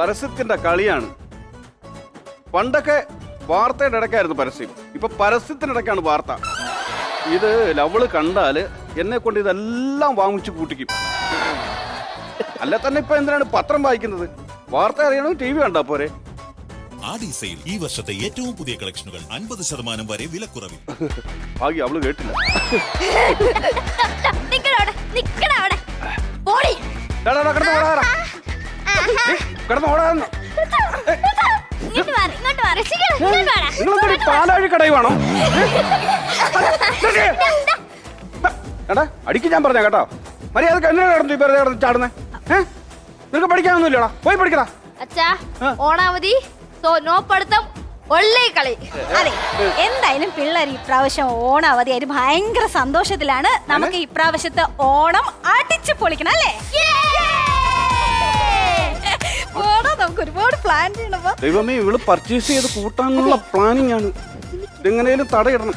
പരസ്യത്തിന്റെ കളിയാണ്. പണ്ടൊക്കെ വാർത്തയുടെ ഇടയ്ക്കായിരുന്നു പരസ്യം. ഇപ്പൊ പരസ്യത്തിനിടയ്ക്കാണ് വാർത്ത. ഇത് ലവൾ കണ്ടാൽ എന്നെ കൊണ്ട് ഇതെല്ലാം വാങ്ങിച്ചു കൂട്ടിക്കും. അല്ല തന്നെ ഇപ്പൊ എന്തിനാണ് പത്രം വായിക്കുന്നത്? വാർത്ത അറിയണം ടി വി കണ്ടാ പോരെ? ആടി സെയിൽ ഈ വർഷത്തെ ഏറ്റവും പുതിയ കളക്ഷനുകൾ അൻപത് ശതമാനം വരെ വിലക്കുറവിൽ. ഭാഗ്യം അവൾ കേട്ടില്ല. പോടി. കിടന്ന് ഓടാതെടാ. ഏയ്, കിടന്ന് ഓടാതെന്ന്. ഇങ്ങോട്ട് മാറി ഇങ്ങോട്ട് മാറി. ഇങ്ങോട്ട് വാടാ. നിങ്ങളെന്തൊരു പാലാഴി കടയുവാണോ? എടാ അടിക്ക് ഞാൻ പറഞ്ഞ കേട്ടോ. മര്യാദയ്ക്ക് എന്നെ കിടന്നു വെറുതെ കിടന്ന് ചാടുന്നേ. നിനക്ക് പഠിക്കാനൊന്നുമില്ലടാ. പോയി പഠിക്കടാ. അച്ഛാ ആ. ഓണാവധി സോ നോ പഠിത്തം ഒള്ളേ കളി. അതെ എന്തായാലും പിള്ളേർ ഇപ്രാവശ്യം ഓണാവധി അവധിയായിട്ട് ഭയങ്കര സന്തോഷത്തിലാണ്. നമുക്ക് ഇപ്രാവശ്യത്തെ ഓണം അടിച്ചു പൊളിക്കണം അല്ലേ? നമുക്ക് ഒരുപാട് പ്ലാൻ ചെയ്യണപ്പോ. ദൈവമേ ഇവൾ പർച്ചേസ് ചെയ്ത് കൂട്ടാനുള്ള പ്ലാനിങ് ആണ്. ഇതെങ്ങനെയും തടയിടണം.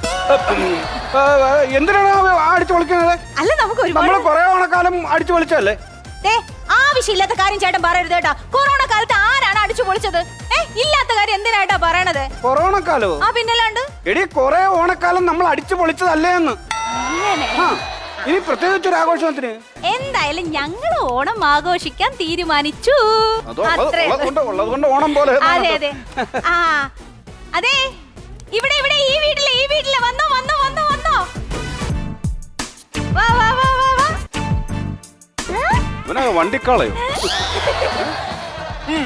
ആ, ആ, എന്തിനാണ് ആ അടിച്ചു പൊളിക്കുന്നത്? അല്ല നമുക്ക് ഒരുപാട് നമ്മൾ കുറെ ഓണക്കാലം അടിച്ചു വിളിച്ചല്ലേ ദേ, ആവശ്യമില്ലാത്ത കാര്യം ചേട്ടൻ പറയരുത് കേട്ടോ. കൊറോണ കാലത്ത് ആരാണ് അടിച്ചു പൊളിച്ചത്? ഏ ഇല്ലാത്ത കാര്യം എന്തിനായിട്ടാ പറയണത്? കൊറോണ കാലോ ആ പിന്നല്ലാണ്ട്? എടി കൊറേ ഓണക്കാലം നമ്മൾ അടിച്ചു പൊളിച്ചതല്ലേ എന്ന്. ആ. ഇനി പ്രത്യേകിച്ച് ഒരു ആഘോഷത്തിന് എന്തായാലും ഞങ്ങൾ ഓണം ആഘോഷിക്കാൻ തീരുമാനിച്ചു. അത്രേ ഓണം പോലെ അതെ അതെ. ആ അതെ. ഇവിടെ ഇവിടെ ഈ വീട്ടിലെ ഈ വീട്ടിലെ. വന്നോ വന്നോ വന്നോ വന്നോ. വാ വാ വാ വാ വാ. ഇവനെ വണ്ടിക്കാളയോ? അയ്യ,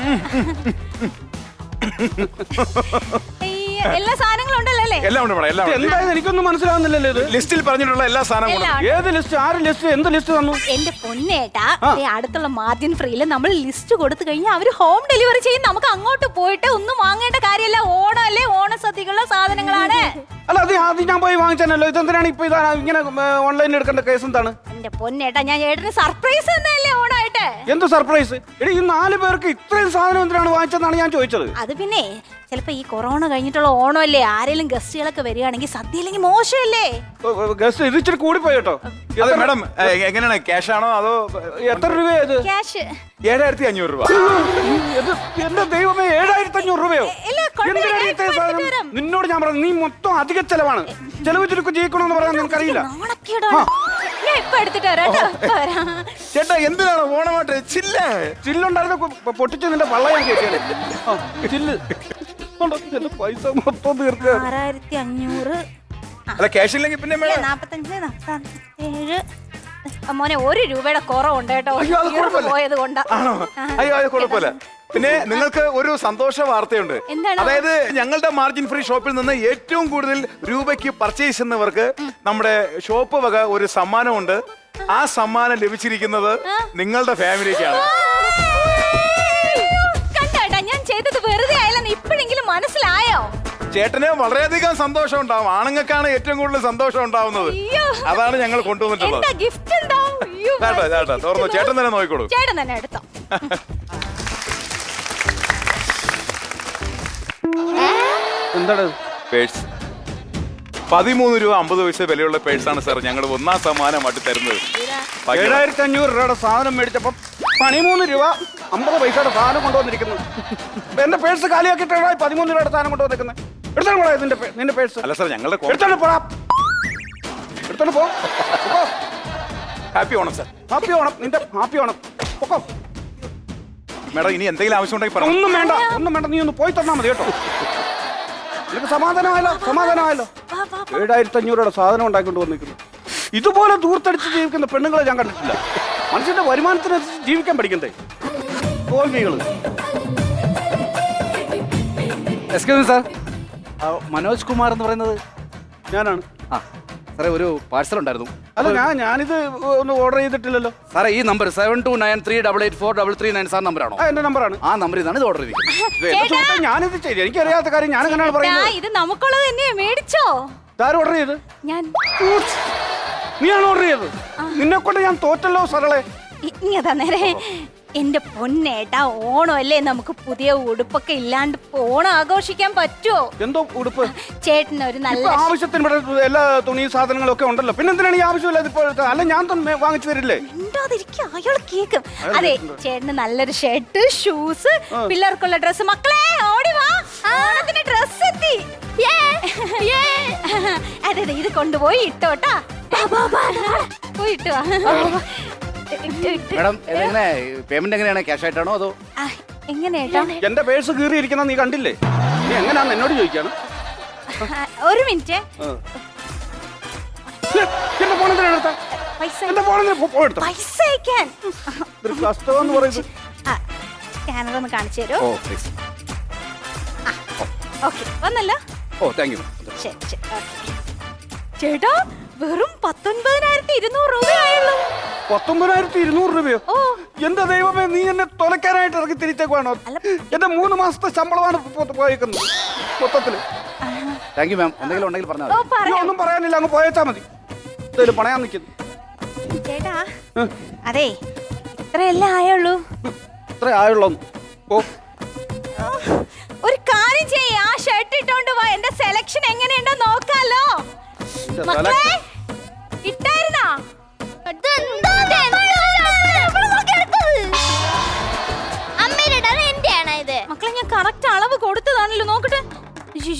എല്ലാ സാധനങ്ങളും ഉണ്ടല്ലോ അല്ലേ? എല്ലാം ഉണ്ട് മേഡം എല്ലാം ഉണ്ട്. എന്തായാലും എനിക്കൊന്നും മനസ്സിലാവുന്നില്ലല്ലോ ഇത്. ലിസ്റ്റിൽ പറഞ്ഞിട്ടുള്ള എല്ലാ സാധനവും എല്ലാം ഉണ്ട്. ഉണ്ട്. ഏത് ലിസ്റ്റ് ആര് ലിസ്റ്റ് എന്ത് ലിസ്റ്റ് തന്നു? എന്റെ പൊന്നേട്ടാ. ദേ അടുത്തുള്ള മാർജിൻ ഫ്രീയിൽ നമ്മൾ ലിസ്റ്റ് കൊടുത്തു കഴിഞ്ഞാൽ അവർ ഹോം ഡെലിവറി ചെയ്യും. നമുക്ക് അങ്ങോട്ട് പോയിട്ട് ഒന്നും വാങ്ങേണ്ട കാര്യമല്ല. ഓണം അല്ലേ ഓണസദ്യക്കുള്ള സാധനങ്ങളാണ്. അല്ല അത് ആദ്യം ഞാൻ പോയി വാങ്ങിച്ചാണല്ലോ ഇതെന്തിനാണ് ഇപ്പൊ ഇതാ ഇങ്ങനെ ഓൺലൈനിൽ എടുക്കേണ്ട കേസ് എന്താണ്? എന്റെ പൊന്നേട്ടാ ഞാൻ ഏട്ടന് സർപ്രൈസ് തന്നെയല്ലേ ഓണായിട്ട്? എന്ത് സർപ്രൈസ് എടി ഈ നാല് പേർക്ക് ഇത്രയും സാധനം എന്തിനാണ് വാങ്ങിച്ചതെന്നാണ് ഞാൻ ചോദിച്ചത്. അത് പിന്നെ ചിലപ്പോ ഈ കൊറോണ കഴിഞ്ഞിട്ടുള്ള ഓണമല്ലേ? ആരെങ്കിലും ഗസ്റ്റുകളൊക്കെ വരികയാണെങ്കിൽ സദ്യ ഇല്ലെങ്കിൽ മോശമല്ലേ? ഗസ്റ്റ് ഇത് ഇച്ചിരി കൂടിപ്പോയി കേട്ടോ അതെ മേഡം ഏ, എങ്ങനെയാണ്? ക്യാഷ് ആണോ അതോ എത്ര രൂപയാ ഇത്? ക്യാഷ്. ഏഴായിരത്തി അഞ്ഞൂറ് രൂപ എന്റെ ദൈവമേ ഏഴായിരത്തി അഞ്ഞൂറ് രൂപയോ. നിന്നോട് ഞാൻ പറഞ്ഞു നീ മൊത്തം അധിക ചെലവാണ്. ചെലവ് ചുരുക്കം ജയിക്കണമെന്ന് പറയാൻ നിനക്കറിയില്ല. ചേട്ടാ എന്തിനാണ് ഓണമായിട്ട് ചില്ല? ചില്ലുണ്ടായിരുന്ന പൊട്ടിച്ചു നിന്റെ പള്ളയാണ് ഞാൻ കേട്ടിയാണ് ചില്ല്. പൈസ മൊത്തം തീർക്കുക ആറായിരത്തി അഞ്ഞൂറ് അല്ല ക്യാഷ് ഇല്ലെങ്കിൽ പിന്നെ മേഡം. നാപ്പത്തഞ്ച് നാപ്പത്തേഴ് മോനെ ഒരു രൂപയുടെ കുറവുണ്ട് കേട്ടോ. പോയത് കൊണ്ടാ. അയ്യോ അത് കുഴപ്പമില്ല. പിന്നെ നിങ്ങൾക്ക് ഒരു സന്തോഷ വാർത്തയുണ്ട്. അതായത് ഞങ്ങളുടെ മാർജിൻ ഫ്രീ ഷോപ്പിൽ നിന്ന് ഏറ്റവും കൂടുതൽ രൂപയ്ക്ക് പർച്ചേസ് ചെയ്യുന്നവർക്ക് നമ്മുടെ ഷോപ്പ് വക ഒരു സമ്മാനമുണ്ട്. ആ. സമ്മാനം ലഭിച്ചിരിക്കുന്നത് നിങ്ങളുടെ ഫാമിലിക്കാണ് ചേട്ടന് വളരെയധികം സന്തോഷം ഉണ്ടാവും. ആണുങ്ങൾക്കാണ് ഏറ്റവും കൂടുതൽ സന്തോഷം ഉണ്ടാവുന്നത്. അതാണ് ഞങ്ങൾ കൊണ്ടുവന്നിട്ടുള്ളത്. എന്താ ഗിഫ്റ്റ് ചേട്ടാ ചേട്ടാ തുറന്നു ചേട്ടൻ തന്നെ നോക്കിക്കോളൂ ചേട്ടൻ തന്നെ എടുത്തോ. എന്താണ്? പേഴ്സ്. പതിമൂന്ന് രൂപ അമ്പത് പൈസ വിലയുള്ള പേഴ്സാണ് സാർ ഞങ്ങൾ ഒന്നാം സമ്മാനമായിട്ട് തരുന്നത്. ഏഴായിരത്തി അഞ്ഞൂറ് രൂപയുടെ സാധനം മേടിച്ചപ്പോ പതിമൂന്ന് രൂപ അമ്പത് പൈസയുടെ സാധനം കൊണ്ടുവന്നിരിക്കുന്നു. എന്റെ പേഴ്സ് കാലിയാക്കിയിട്ടാണ് പതിമൂന്ന് രൂപയുടെ സാധനം കൊണ്ടുവന്നിരിക്കുന്നത്. എടുത്തോണ്ട് പോടാ നിന്റെ പേ- നിന്റെ പേഴ്സ് അല്ല സാർ ഞങ്ങളുടെ എടുത്തോണ്ട് പോടാ. എടുത്തോണ്ട് പോ. പോ. Happy Onam sir happy Onam. നിന്റെ ഹാപ്പി ഓണം. പൊക്കോ. മേഡം ഇനി എന്തെങ്കിലും ആവശ്യം ഉണ്ടെങ്കിൽ പറഞ്ഞു ഒന്നും വേണ്ട. ഒന്നും വേണ്ട. നീ ഒന്ന് പോയി തന്നാ മതി കേട്ടോ. നിനക്ക് സമാധാനമായല്ലോ സമാധാനമായല്ലോ. വാ, വാ, ഏഴായിരത്തി അഞ്ഞൂറുടെ സാധനം ഉണ്ടാക്കിക്കൊണ്ട് വന്നിരിക്കുന്നു. ഇതുപോലെ ദൂർത്തടിച്ച് ജീവിക്കുന്ന പെണ്ണുങ്ങളെ ഞാൻ കണ്ടിട്ടില്ല. മനുഷ്യന്റെ വരുമാനത്തിനനുസരിച്ച് ജീവിക്കാൻ പഠിക്കണ്ടേ? തോൽവികൾ. എക്സ്ക്യൂസ് സാർ മനോജ് കുമാർ എന്ന് പറയുന്നത്? ഞാനാണ്. ആ സാറേ ഒരു പാഴ്സൽ ഉണ്ടായിരുന്നു. അല്ല ഞാൻ ഞാനിത് ഒന്ന് ഓർഡർ ചെയ്തിട്ടില്ലല്ലോ. സാറേ ഈ number seven two nine three double eight four double three nine sir നമ്പറാണോ ആ എന്റെ നമ്പറാണ് ആ നമ്പറിൽ നിന്നാണ് ഇത് ഓർഡർ ചെയ്തിരിക്കുന്നത്. സുഹൃത്തേ, ഞാനിത് ചെയ്തു. എനിക്കറിയാത്ത കാര്യം ഞാൻ എങ്ങനെയാണ് ആ, പറയുന്നത്. ഇത് നമുക്കുള്ളത് തന്നെയാ മേടിച്ചോ? ഓർഡർ ചെയ്ത്? ഞാൻ. നീയാണ് ഓർഡർ ചെയ്തത് നിന്നെ കൊണ്ട് ഞാൻ തോറ്റല്ലോ സരളെ ഇ- ഇങ്ങതാ നേരെ. എന്റെ പൊന്നേട്ടാ ഓണം അല്ലേ നമുക്ക് പുതിയ ഉടുപ്പൊക്കെ ഇല്ലാണ്ട് ഓണം ആഘോഷിക്കാൻ പറ്റുമോ എന്തോ ഉടുപ്പ്? ചേട്ടന് ഒരു നല്ല ആവശ്യത്തിന് ഇവിടെ എല്ലാ തുണി സാധനങ്ങളും ഒക്കെ ഉണ്ടല്ലോ. പിന്നെ എന്തിനാണ് ഈ ആവശ്യമില്ലാതെ ഇപ്പോൾ അല്ല ഞാൻ വാങ്ങിച്ചു തരില്ലേ? മിണ്ടാതിരിക്കുക അയാൾ കേക്കും. അതെ ചേട്ടന് നല്ലൊരു ഷർട്ട് ഷൂസ് പിള്ളേർക്കുള്ള ഡ്രസ്സ് മക്കളെ ഓടി വാ. ഓണത്തിന് ഡ്രസ് എത്തി. അതെ അതെ ഇത് കൊണ്ടുപോയി ഇട്ടോട്ടാ പോയി മാഡം പേയ്മെന്റ് എങ്ങനെയാണ്? ക്യാഷ് ആയിട്ടാണോ അതോ? എങ്ങനെയാട്ടാ എന്റെ പേഴ്സ് കീറിയിരിക്കുന്ന നീ കണ്ടില്ലേ? നീ എങ്ങനെയാന്ന് എന്നോട് ചോദിക്കാണ്. ഒരു മിനിറ്റ്. എന്റെ ഫോണെന്തിനാ എടുത്ത? പൈസ എന്റെ ഫോണെന്തിനാ പോയെടുത്ത പൈസ അയക്കാൻ. ഇതൊരു കഷ്ടം എന്ന് പറയുന്നത്. സ്കാനർ ഒന്ന് കാണിച്ചു തരൂ ഓ പ്ലീസ് ഓക്കെ വന്നല്ലോ. ഓ താങ്ക് യു ശരി ശരി ചേട്ടാ വെറും പത്തൊൻപതിനായിരത്തി ഇരുന്നൂറ് രൂപയായുള്ളൂ. പത്തൊമ്പതിനായിരത്തി ഇരുന്നൂറ് രൂപയോ? ഓ. എന്റെ ദൈവമേ നീ എന്നെ തുലക്കാനായിട്ട് ഇറക്കി തിരിച്ചേക്കുവാണോ. എന്റെ മൂന്ന് മാസത്തെ ശമ്പളമാണ് പോയേക്കുന്നത് മൊത്തത്തിൽ. താങ്ക് യു മാം എന്തെങ്കിലും ഉണ്ടെങ്കിൽ പറഞ്ഞാൽ ഒന്നും പറയാനില്ല അങ്ങ് പോയേച്ചാ മതി. എന്തായാലും പണയാൻ നിൽക്കുന്നു ചേട്ടാ അതെ ഇത്രയല്ലേ ആയുള്ളൂ? ഇത്ര ആയുള്ളൂ. ഓ ഒരു കാര്യം ചെയ്യ്. ആ ഷർട്ട് ഇട്ടോണ്ട് വാ. എന്റെ സെലക്ഷൻ എങ്ങനെയുണ്ടോ നോക്കാലോ. മക്കളെ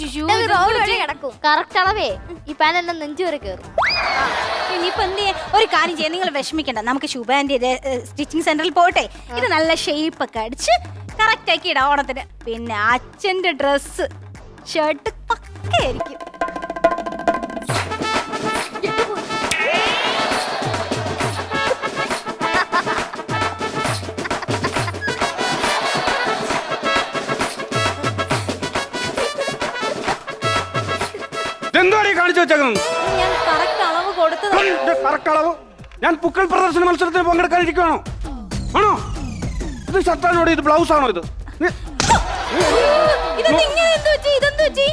കിടക്കും. കറക്റ്റ് അളവേ. ഈ പാൻ എന്നെ നെഞ്ചു വരെ കയറും ഇനിയിപ്പോ എന്ത് ചെയ്യാ? ഒരു കാര്യം ചെയ്യാം. നിങ്ങൾ വിഷമിക്കണ്ട. നമുക്ക് ശുഭാന്റെ സ്റ്റിച്ചിങ് സെന്ററിൽ പോട്ടെ ഇത് നല്ല ഷേപ്പ് ഒക്കെ അടിച്ച് കറക്റ്റ് ആക്കി ഇടാം ഓണത്തിന്. പിന്നെ അച്ഛന്റെ ഡ്രസ് ഷർട്ട് പക്കയായിരിക്കും. വെച്ചേക്കുന്നത് ഞാൻ അളവ് കൊടുത്തതാണ് കറക്റ്റ് അളവ്. ഞാൻ പുക്കൾ പ്രദർശന മത്സരത്തിന് പങ്കെടുക്കാനിരിക്കുവാണോ? ആണോ? ഇത് ഷർട്ടാണോ ഇത്? ബ്ലൗസ് ആണോ ഇത്? നീ- ഇതെന്ത് ഇങ്ങനെ എന്ത് പറ്റി? ഇതെന്ത് പറ്റി?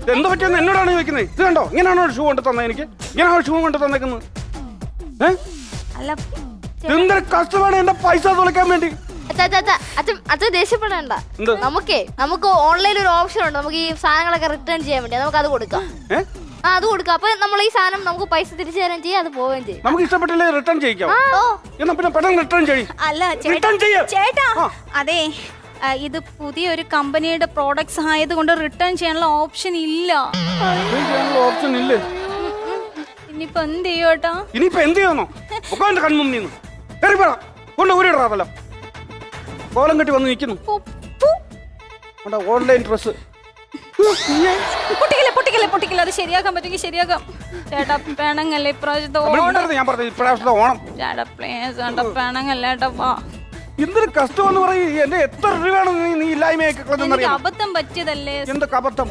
ഇത് എന്ത് പറ്റിയെന്ന് എന്നോടാണ് ചോദിക്കുന്നത്? ഇത് കണ്ടോ? ഇങ്ങനെയാണോ ഷൂ കൊണ്ട് തന്നെ എനിക്ക്? ഇങ്ങനെയാണോ ഷൂ കൊണ്ട് തന്നേക്കുന്നത്? ഏ? അല്ല എന്തൊരു കഷ്ടമാണ് എന്റെ പൈസ തുളയ്ക്കാൻ വേണ്ടി? അച്ഛാ അച്ഛാ അച്ഛൻ അച്ഛൻ ദേഷ്യപ്പെടണ്ട. എന്ത്? നമുക്കേ നമുക്ക് ഓൺലൈനിൽ ഒരു ഓപ്ഷൻ ഉണ്ട്. നമുക്ക് ഈ സാധനങ്ങളൊക്കെ റിട്ടേൺ ചെയ്യാൻ വേണ്ടി. നമുക്ക് അത് കൊടുക്കാം. ഏ? ആ അത് കൊടുക്കാം. അപ്പൊ നമ്മൾ ഈ സാധനം നമുക്ക് പൈസ തിരിച്ചു തരാൻ ചെയ്യാം അത് പോവുകയും ചെയ്യും. നമുക്ക് ഇഷ്ടപ്പെട്ടില്ലേ റിട്ടേൺ ചെയ്യിക്കാം? ഓ. എന്നാ പിന്നെ പെട്ടെന്ന് റിട്ടേൺ ചെയ്യും. അല്ല Return ചേട്ടാ ചെയ്യ്. ചേട്ടാ ആ. അതെ ആ, ഇത് പുതിയൊരു കമ്പനിയുടെ പ്രോഡക്ട്സ് ആയതുകൊണ്ട് റിട്ടേൺ ചെയ്യാനുള്ള ഓപ്ഷൻ ഇല്ല. ഓപ്ഷൻ ഇല്ല? ഇനിയിപ്പോ എന്ത് ചെയ്യോട്ടാ ഇനിയിപ്പോ എന്ത് ചെയ്യണോ? ഉക്കാന്റെ കൺമും നീന്നു. കയറി പറ കൊണ്ട് ഊരിടാതല്ലോ കോലം കെട്ടി വന്ന് നിൽക്കുന്നു ഓൺലൈൻ ഡ്രസ് പൊട്ടിക്കല്ലേ? പൊട്ടിക്കല്ലേ പൊട്ടിക്കല്ലേ അത് ശരിയാക്കാൻ പറ്റുമെങ്കിൽ ശരിയാക്കാം. ചേട്ടാ പിണങ്ങല്ലേ ഇപ്രാവശ്യത്തെ ഓണം? ഞാൻ പറഞ്ഞു ഇപ്രാവശ്യത്തെ ഓണം. ചേട്ടാ പ്ലീസ് ചേട്ടാ പിണങ്ങല്ലേ ഏട്ടാ വാ. കഷ്ടം എന്ന് പറയും. എന്റെ എത്ര രൂപയാണ് നീ നീ ഇല്ലായ്മയൊക്കെ കളഞ്ഞെന്നറിയാം അബദ്ധം പറ്റിയതല്ലേ? എന്തൊക്കെ അബദ്ധം?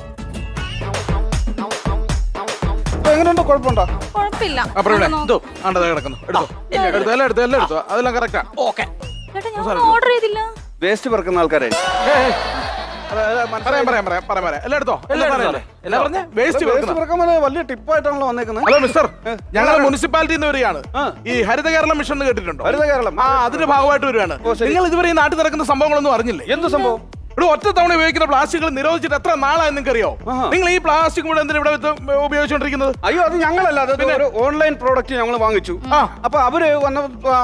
ഇപ്പൊ എങ്ങനെയുണ്ടോ? കുഴപ്പമുണ്ടോ? കുഴപ്പമില്ല. അപ്പുറം നമുക്ക് എന്തോ ആണ്ടത് കിടക്കുന്നു. എടുത്തോ. എടുത്തോ എല്ലാം എടുത്തോ എല്ലാം എടുത്തോ. അതെല്ലാം കറക്റ്റാ ഓക്കെ ചേട്ടാ ഞാൻ ഓർഡർ ചെയ്തില്ല. വേസ്റ്റ് പറക്കുന്ന ആൾക്കാരെ പറയാം പറയാം പറയാം പറയാം പറയാം. എല്ലാം എടുത്തോ എല്ലാം എടുത്തോ എല്ലാം പറഞ്ഞ വേസ്റ്റ് വലിയ ടിപ്പായിട്ടാണല്ലോ വന്നേക്കുന്നത്. Hello mister. ഞങ്ങൾ മുനിസിപ്പാലിറ്റിയിൽ നിന്ന് വരികയാണ്. ഈ ഹരിത കേരളം മിഷൻ എന്ന് കേട്ടിട്ടുണ്ടോ? ഹരിത കേരളം ആ അതിന്റെ ഭാഗമായിട്ട് വരികയാണ്. നിങ്ങൾ ഇതുവരെ ഈ നാട്ടിൽ നടക്കുന്ന സംഭവങ്ങളൊന്നും അറിഞ്ഞില്ലേ? എന്ത് സംഭവം? ഇവിടെ ഒറ്റ തവണ ഉപയോഗിക്കുന്ന പ്ലാസ്റ്റിക്കുകൾ നിരോധിച്ചിട്ട് എത്ര നാളായി നിങ്ങൾക്ക് അറിയോ നിങ്ങൾ ഈ പ്ലാസ്റ്റിക് കൂടെ എന്തിനാ ഇവിടെ വെച്ച് ഉപയോഗിച്ചുകൊണ്ടിരിക്കുന്നത് അയ്യോ അത് ഞങ്ങളല്ല അത് ഒരു ഓൺലൈൻ പ്രോഡക്റ്റ് ഞങ്ങൾ വാങ്ങിച്ചു. ആ. അപ്പൊ അവർ വന്ന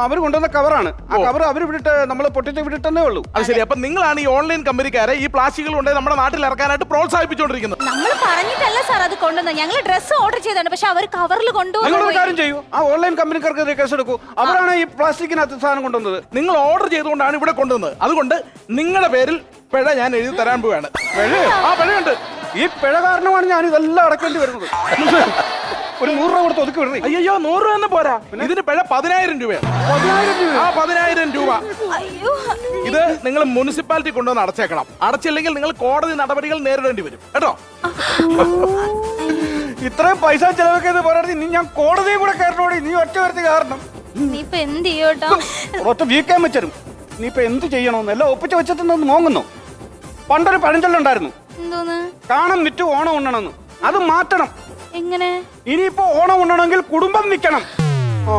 അവർ കൊണ്ടുവന്ന കവറാണ്. ആ കവർ അവർ വിട്ടിട്ട് നമ്മൾ പൊട്ടിച്ച് വിട്ടിട്ടേ ഉള്ളൂ. അത് ശരി. അപ്പൊ നിങ്ങളാണ് ഈ ഓൺലൈൻ കമ്പനിക്കാരെ ഈ പ്ലാസ്റ്റിക്കുകൾ കൊണ്ട് നമ്മുടെ നാട്ടിൽ ഇറക്കാനായിട്ട് പ്രോത്സാഹിപ്പിച്ചുകൊണ്ടിരിക്കുന്നത് നമ്മൾ പറഞ്ഞിട്ടല്ല സാർ അത് കൊണ്ടുവന്നത്. ഞങ്ങൾ ഡ്രസ്സ് ഓർഡർ ചെയ്താണ് പക്ഷെ അവർ കവറിൽ കൊണ്ടുപോകും കാര്യം ചെയ്യൂ. ആ ഓൺലൈൻ കമ്പനിക്കാർക്ക് കേസ് എടുക്കൂ. അവരാണ് ഈ പ്ലാസ്റ്റിക്കിനകത്ത് സാധനം കൊണ്ടുവന്നത്. നിങ്ങൾ ഓർഡർ ചെയ്തുകൊണ്ടാണ് ഇവിടെ കൊണ്ടുവന്നത്. അതുകൊണ്ട് നിങ്ങളുടെ പേരിൽ പിഴ ഞാൻ എഴുതി തരാൻ പോവാണ്. പിഴ? ആ പിഴയുണ്ട്. ഈ പിഴ കാരണമാണ് ഞാൻ ഇതെല്ലാം അടക്കേണ്ടി വരുന്നത്. ഒരു നൂറ് രൂപ കൊടുത്ത് ഒതുക്കി വിടണേ. അയ്യോ നൂറ് രൂപ പോരാ. ഇതിന് പിഴ പതിനായിരം രൂപയാണ്. ആ പതിനായിരം രൂപ. അയ്യോ. ഇത് നിങ്ങൾ മുനിസിപ്പാലിറ്റി കൊണ്ടുവന്ന് അടച്ചേക്കണം. അടച്ചില്ലെങ്കിൽ നിങ്ങൾ കോടതി നടപടികൾ നേരിടേണ്ടി വരും. കേട്ടോ? ഇത്രയും പൈസ ചെലവൊക്കെ പോരാടി. നീ ഞാൻ കോടതിയും കൂടെ കയറണോടി. നീ ഒറ്റ വരുത്തി കാരണം. നീ ഇപ്പൊ എന്ത് ചെയ്യോട്ടാ ഒറ്റ വീക്കാൻ വെച്ചരും. നീ ഇപ്പൊ എന്ത് ചെയ്യണമെന്ന്? എല്ലാം ഒപ്പിച്ച് വെച്ചിട്ടുണ്ടെന്ന് മോങ്ങുന്നു. പണ്ടൊരു പഴഞ്ചൊല്ലുണ്ടായിരുന്നു എന്തോന്ന്? കാണം വിറ്റ് ഓണം ഉണ്ണണമെന്ന്. അത് മാറ്റണം. എങ്ങനെ? ഇനിയിപ്പോ ഓണം ഉണ്ണണമെങ്കിൽ കുടുംബം നിക്കണം ആ.